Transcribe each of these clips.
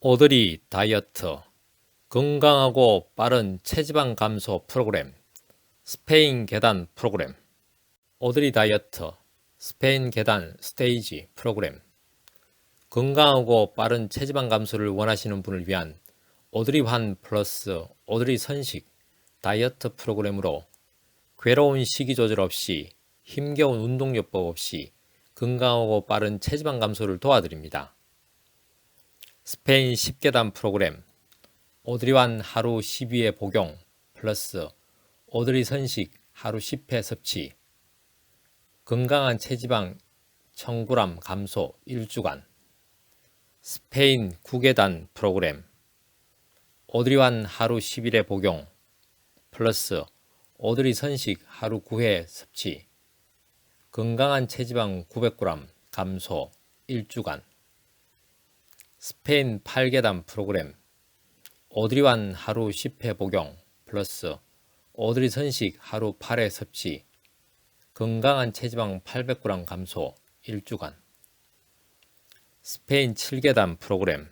오드리 다이어트 건강하고 빠른 체지방 감소 프로그램 스페인 계단 프로그램 오드리 다이어트 스페인 계단 스테이지 프로그램 건강하고 빠른 체지방 감소를 원하시는 분을 위한 오드리 환 플러스 오드리 선식 다이어트 프로그램으로 괴로운 식이 조절 없이 힘겨운 운동요법 없이 건강하고 빠른 체지방 감소를 도와드립니다. 스페인 10계단 프로그램 오드리완 하루 12회 복용 플러스 오드리 선식 하루 10회 섭취 건강한 체지방 1000g 감소 1주간 스페인 9계단 프로그램 오드리완 하루 10일의 복용 플러스 오드리 선식 하루 9회 섭취 건강한 체지방 900g 감소 1주간 스페인 8계단 프로그램 오드리완 하루 10회 복용 플러스 오드리 선식 하루 8회 섭취 건강한 체지방 800g 감소 1주간. 스페인 7계단 프로그램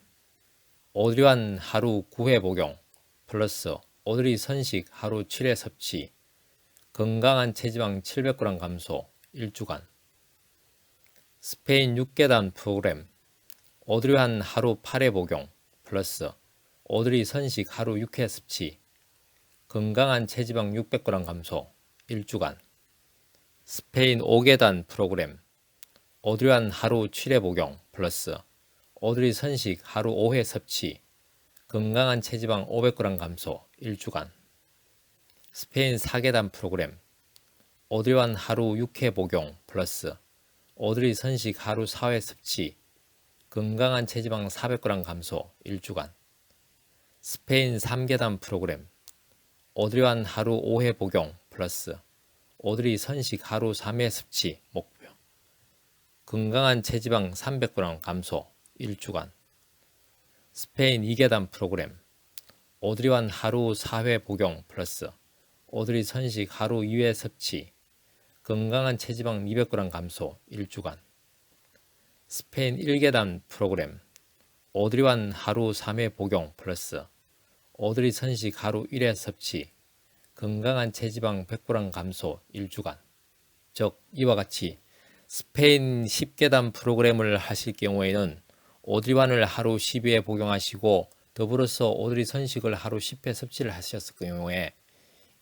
오드리완 하루 9회 복용 플러스 오드리 선식 하루 7회 섭취 건강한 체지방 700g 감소 1주간. 스페인 6계단 프로그램 오드리완 하루 8회 복용 플러스 오드리 선식 하루 6회 섭취 건강한 체지방 600g 감소 1주간 스페인 5계단 프로그램 오드리완 하루 7회 복용 플러스 오드리 선식 하루 5회 섭취 건강한 체지방 500g 감소 1주간 스페인 4계단 프로그램 오드리완 하루 6회 복용 플러스 오드리 선식 하루 4회 섭취 건강한 체지방 400g 감소 1주간. 스페인 3계단 프로그램. 오드리완 하루 5회 복용 플러스 오드리 선식 하루 3회 섭취 목표. 건강한 체지방 300g 감소 1주간. 스페인 2계단 프로그램. 오드리완 하루 4회 복용 플러스 오드리 선식 하루 2회 섭취 건강한 체지방 200g 감소 1주간 스페인 1계단 프로그램 오드리완 하루 3회 복용 플러스 오드리 선식 하루 1회 섭취 건강한 체지방 100g 감소 1주간 즉 이와 같이 스페인 10계단 프로그램을 하실 경우에는 오드리완을 하루 12회 복용하시고 더불어서 오드리 선식을 하루 10회 섭취를 하셨을 경우에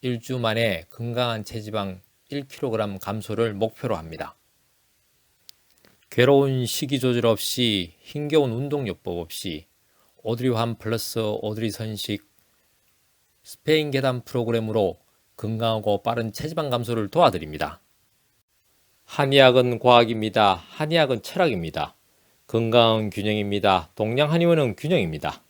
1주 만에 건강한 체지방 1kg 감소를 목표로 합니다. 괴로운 식이 조절 없이 힘겨운 운동요법 없이 오드리 환 플러스 오드리 선식 스페인 계단 프로그램으로 건강하고 빠른 체지방 감소를 도와드립니다. 한의학은 과학입니다. 한의학은 철학입니다. 건강은 균형입니다. 동양 한의원은 균형입니다.